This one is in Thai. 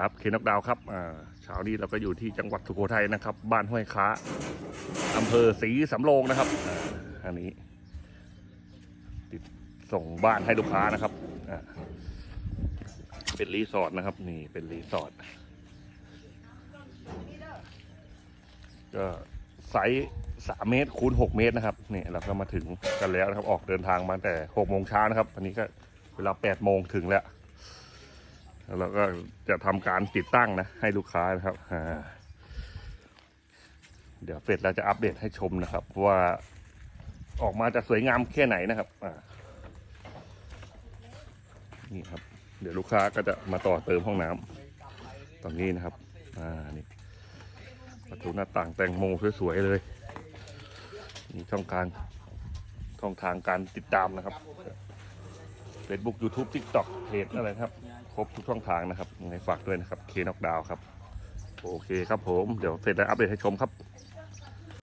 ครับเคนอกดาวครับเช้านี้เราก็อยู่ที่จังหวัดสุโขทัยนะครับ บ้านห้วยค้าอำเภอศรีสำโรงนะครับอ,อันนี้ ติดส่งบ้านให้ลูกค้านะครับเป็นรีสอร์ทนะครับ นี่เป็นรีสอร์ทก็ไซส์สามเมตรคูณหกเมตรนะครับนี่เราก็มาถึงกันแล้วนะครับ ออกเดินทางมาแต่หกโมงเช้านะครับอันนี้ก็เวลาแปดโมงถึงแล้ว แล้วเราก็จะทำการติดตั้งนะ ให้ลูกค้านะครับเดี๋ยวเสร็จแล้วจะอัปเดตให้ชมนะครับ ว่าออกมาจะสวยงามแค่ไหนนะครับนี่ครับ เดี๋ยวลูกค้าก็จะมาต่อเติมห้องน้ำตรงนี้นะครับอ่านี่ประตูหน้าต่างแตงโมสวยๆเลยมีช่องการช่องทางการติดตามนะครับ Facebook YouTube TikTok เพจอะไรครับ ครบทุกช่องทางนะครับยังไงฝากด้วยนะครับเคนอกดาวครับ โอเคครับผม เดี๋ยวเสร็จแล้วอัปเดตให้ชมครับ